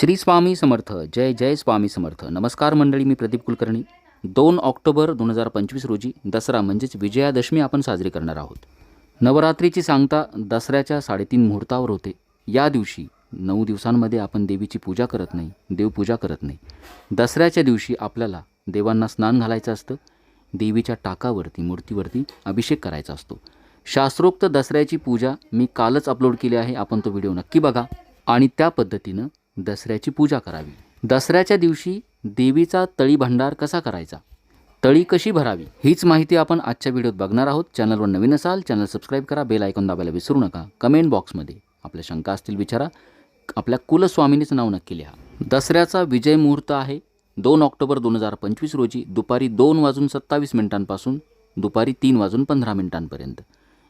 श्री स्वामी समर्थ जय जय स्वामी समर्थ. नमस्कार मंडळी मी प्रदीप कुलकर्णी. दोन ऑक्टोबर दोन हजार पंचवीस रोजी दसरा म्हणजेच विजयादशमी आपण साजरी करणार आहोत. नवरात्रीची सांगता दसऱ्याच्या साडेतीन मुहूर्तावर होते. या दिवशी नऊ दिवसांमध्ये आपण देवीची पूजा करत नाही देवपूजा करत नाही. दसऱ्याच्या दिवशी आपल्याला देवांना स्नान घालायचं असतं. देवीच्या टाकावरती मूर्तीवरती अभिषेक करायचा असतो. शास्त्रोक्त दसऱ्याची पूजा मी कालच अपलोड केली आहे. आपण तो व्हिडिओ नक्की बघा. आणि त्या पद्धतीनं दसऱ्याची पूजा करावी. दसऱ्याच्या दिवशी देवीचा तळी भंडार कसा करायचा? तळी कशी भरावी? हीच माहिती आपण आजच्या व्हिडिओत बघणार आहोत. चॅनलवर नवीन असाल चॅनल सबस्क्राईब करा बेल ऐकून दाबायला विसरू नका. कमेंट बॉक्समध्ये आपल्या शंका असतील विचारा. आपल्या कुलस्वामिनीचं नाव नक्की लिहा. दसऱ्याचा विजय मुहूर्त आहे. दोन ऑक्टोबर दोन हजार पंचवीस रोजी दुपारी दोन वाजून सत्तावीस मिनिटांपासून दुपारी तीन वाजून पंधरा मिनिटांपर्यंत.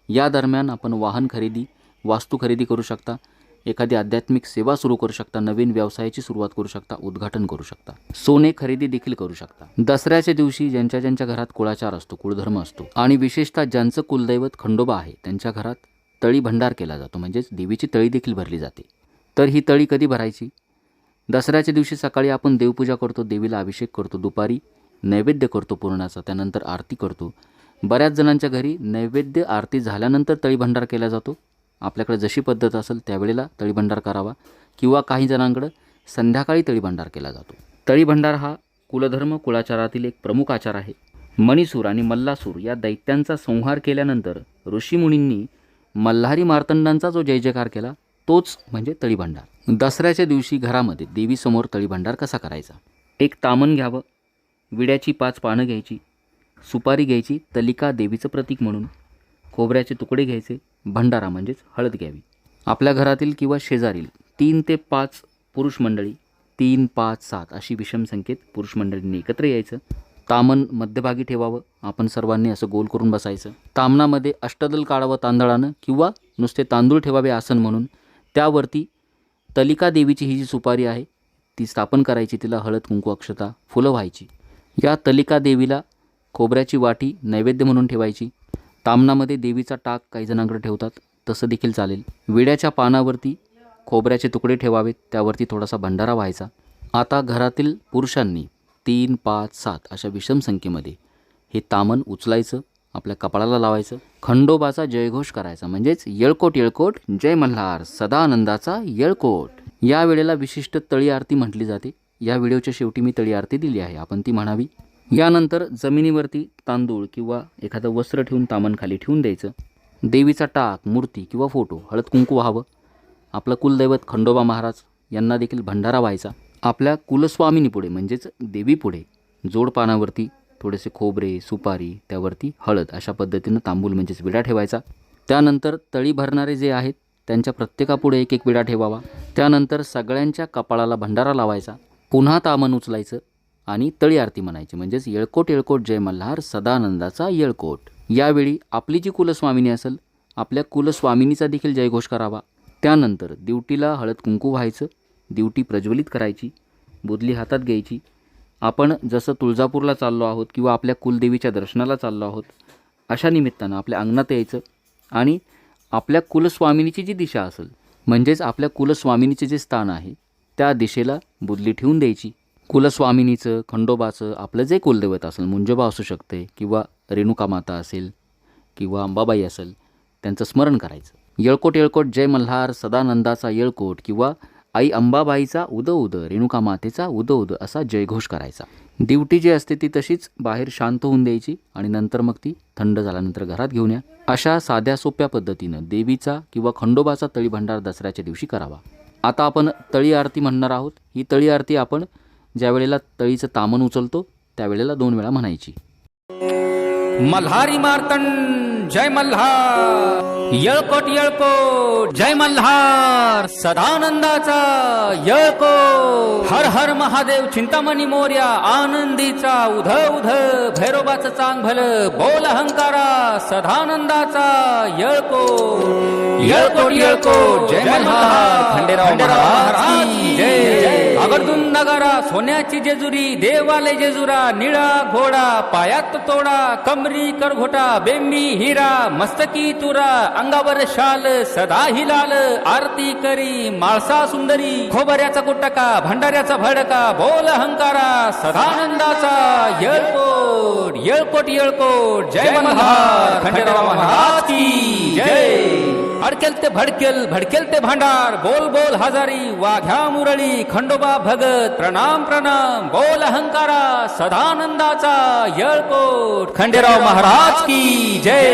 या दरम्यान आपण वाहन खरेदी वास्तू खरेदी करू शकता. एखादी आध्यात्मिक सेवा सुरू करू शकता नवीन व्यवसायाची सुरुवात करू शकता उद्घाटन करू शकता सोने खरेदी देखील करू शकता. दसऱ्याच्या दिवशी ज्यांच्या ज्यांच्या घरात कुळाचार असतो कुळधर्म असतो आणि विशेषतः ज्यांचं कुलदैवत खंडोबा आहे त्यांच्या घरात तळी भंडार केला जातो म्हणजेच देवीची तळी देखील भरली जाते. तर ही तळी कधी भरायची? दसऱ्याच्या दिवशी सकाळी आपण देवपूजा करतो देवीला अभिषेक करतो दुपारी नैवेद्य करतो पूर्णाचा त्यानंतर आरती करतो. बऱ्याच जणांच्या घरी नैवेद्य आरती झाल्यानंतर तळीभंडार केला जातो. आपल्याकडे जशी पद्धत असेल त्यावेळेला तळीभंडार करावा किंवा काही जणांकडं संध्याकाळी तळीभंडार केला जातो. तळीभंडार हा कुलधर्म कुळाचारातील एक प्रमुख आचार आहे. मणिसूर आणि मल्लासूर या दैत्यांचा संहार केल्यानंतर ऋषीमुनींनी मल्हारी मार्तंडांचा जो जय जयकार केला तोच म्हणजे तळीभंडार. दसऱ्याच्या दिवशी घरामध्ये देवीसमोर तळीभंडार कसा करायचा? एक तामण घ्यावं विड्याची पाच पानं घ्यायची सुपारी घ्यायची तलिका देवीचं प्रतीक म्हणून. खोबऱ्याचे तुकडे घ्यायचे भंडारा म्हणजेच हळद घ्यावी. आपल्या घरातील किंवा शेजारील तीन ते पाच पुरुष मंडळी तीन पाच सात अशी विषम संख्येत पुरुष मंडळींनी एकत्र यायचं. तामन मध्यभागी ठेवावं आपण सर्वांनी असं गोल करून बसायचं. तामणामध्ये अष्टदल काढावं तांदळानं किंवा नुसते तांदूळ ठेवावे आसन म्हणून. त्यावरती तलिका देवीची ही जी सुपारी आहे ती स्थापन करायची तिला हळद कुंकू अक्षता फुलं व्हायची. या तलिका देवीला खोबऱ्याची वाटी नैवेद्य म्हणून ठेवायची. तामणामध्ये देवीचा टाक काही जणांकडे ठेवतात तसं देखील चालेल. विड्याच्या पानावरती खोबऱ्याचे तुकडे ठेवावेत त्यावरती थोडासा भंडारा व्हायचा. आता घरातील पुरुषांनी तीन पाच सात अशा विषम संख्येमध्ये हे तामन उचलायचं आपल्या कपाळाला लावायचं. खंडोबाचा जयघोष करायचा म्हणजेच येळकोट येळकोट जय मल्हार सदानंदाचा येळकोट. या वेळेला विशिष्ट तळी आरती म्हटली जाते. या व्हिडिओच्या शेवटी मी तळी आरती दिली आहे. आपण ती म्हणावी. यानंतर जमिनीवरती तांदूळ किंवा एखादं वस्त्र ठेवून तामणखाली ठेवून द्यायचं. देवीचा टाक मूर्ती किंवा फोटो हळद कुंकू व्हावं. आपलं कुलदैवत खंडोबा महाराज यांना देखील भंडारा व्हायचा. आपल्या कुलस्वामिनीपुढे म्हणजेच देवीपुढे जोडपानावरती थोडेसे खोबरे सुपारी त्यावरती हळद अशा पद्धतीनं तांबूल म्हणजेच विडा ठेवायचा. त्यानंतर तळी भरणारे जे आहेत त्यांच्या प्रत्येकापुढे एक एक विडा ठेवावा. त्यानंतर सगळ्यांच्या कपाळाला भंडारा लावायचा. पुन्हा तामन उचलायचं. आणि तळी आरती म्हणायची. म्हणजेच येळकोट येळकोट जय मल्हार सदानंदाचा येळकोट. यावेळी आपली जी कुलस्वामिनी असेल आपल्या कुलस्वामिनीचा देखील जयघोष करावा. त्यानंतर दिवटीला हळद कुंकू व्हायचं दिवटी प्रज्वलित करायची बुदली हातात घ्यायची. आपण जसं तुळजापूरला चाललो आहोत किंवा आपल्या कुलदेवीच्या दर्शनाला चाललो आहोत अशा निमित्तानं आपल्या अंगणात यायचं. आणि आपल्या कुलस्वामिनीची जी दिशा असेल म्हणजेच आपल्या कुलस्वामिनीचे जे स्थान आहे त्या दिशेला बुदली ठेवून द्यायची. कुलस्वामिनीचं खंडोबाचं आपलं जे कुलदैवत असेल मुंजोबा असू शकते किंवा रेणुका माता असेल किंवा अंबाबाई असेल त्यांचं स्मरण करायचं. येळकोट येळकोट जय मल्हार सदानंदाचा येळकोट किंवा आई अंबाबाईचा उद उद रेणुका मातेचा उद उद असा जयघोष करायचा. दिवटी जी असते ती तशीच बाहेर शांत होऊन द्यायची आणि नंतर मग ती थंड झाल्यानंतर घरात घेऊन या. अशा साध्या सोप्या पद्धतीनं देवीचा किंवा खंडोबाचा तळीभंडार दसऱ्याच्या दिवशी करावा. आता आपण तळी आरती म्हणणार आहोत. ही तळी आरती आपण ज्या वेळेला तळीचं तामन उचलतो त्यावेळेला दोन वेळा म्हणायची. मल्हारी मार्तंड जय मल्हार. येळकोट येळकोट जय मल्हार. सदानंदाचा येळकोट. हर हर महादेव चिंतामणी मोर्या आनंदीचा उध उध भैरोबाचं चांग भल बोल अहंकारा सदानंदाचा येळकोट. येळकोट येळकोट. जय मल्हार खंडेराव महाराज की जय. नगारा सोन्याची जेजुरी देवाले जेजुरा निळा घोडा पायात तोडा कमरी करघोटा बेंबी हिरा मस्तकी तुरा अंगावर शाल सदा ही लाल आरती करी माळसा सुंदरी खोबऱ्याचा कुटका भंडाऱ्याचा भडका बोल हंकारा सदानंदाचा येळकोट येळकोट येळकोट. जय मल्हार खंडेराव महाराज की जय. अडकेल ते भडकेल भडकेल ते भांडार. बोल बोल हजारी वाघ्या मुरळी खंडोबा भगत प्रणाम प्रणाम. बोल अहंकारा सदानंदाचा येळकोट. खंडेराव महाराज की जय.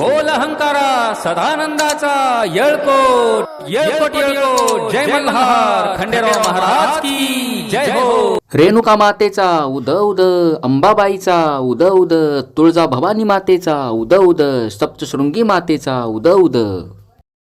बोल अहंकारा सदानंदाचा येळकोट. येळकोट येळकोट. जय मल्हार. खंडेराव महाराज की रेणुका मातेचा उद उद अंबाबाईचा उद उद तुळजा भवानी मातेचा उद उद सप्तशृंगी मातेचा उद उद.